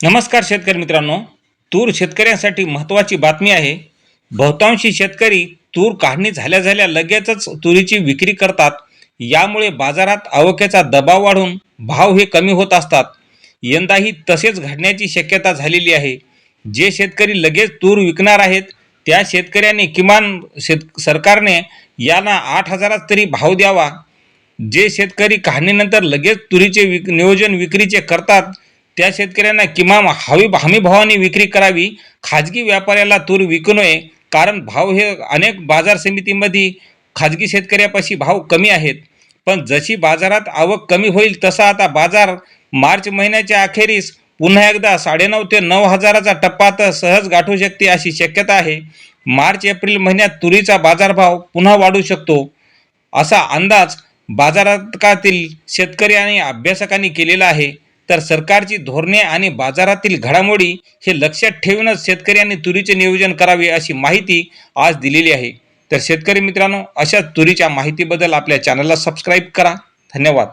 नमस्कार शेतकरी मित्रांनो. तूर शेतकऱ्यांसाठी महत्त्वाची बातमी आहे. बहुतांशी शेतकरी तूर काढणी झाल्या झाल्या लगेचच तुरीची विक्री करतात. यामुळे बाजारात आवकेचा दबाव वाढून भाव हे कमी होत असतात. यंदाही तसेच घडण्याची शक्यता झालेली आहे. जे शेतकरी लगेच तूर विकणार आहेत त्या शेतकऱ्यांनी किमान शेत सरकारने यांना आठ हजारात तरी भाव द्यावा. जे शेतकरी काढणीनंतर लगेच तुरीचे विक नियोजन विक्रीचे करतात त्या शेतकऱ्यांना किमान हवी हमी भावाने विक्री करावी खाजगी व्यापाऱ्याला तूर विकू नये कारण भाव हे अनेक बाजार समितीमध्ये खाजगी शेतकऱ्यापाशी भाव कमी आहेत. पण जशी बाजारात आवक कमी होईल तसा आता बाजार मार्च महिन्याच्या अखेरीस पुन्हा एकदा साडेनऊ ते नऊ हजाराचा टप्पा तर सहज गाठू शकते अशी शक्यता आहे. मार्च एप्रिल महिन्यात तुरीचा बाजारभाव पुन्हा वाढू शकतो. असा अंदाज बाजारातील शेतकरी आणि अभ्यासकांनी केलेला आहे. तर सरकारची धोरणे आणि बाजारातील घडामोडी हे लक्षात ठेवूनच शेतकऱ्यांनी तुरीचे नियोजन करावे अशी माहिती आज दिलेली आहे. तर शेतकरी मित्रांनो अशाच तुरीच्या माहितीबद्दल आपल्या चॅनलला सबस्क्राईब करा. धन्यवाद.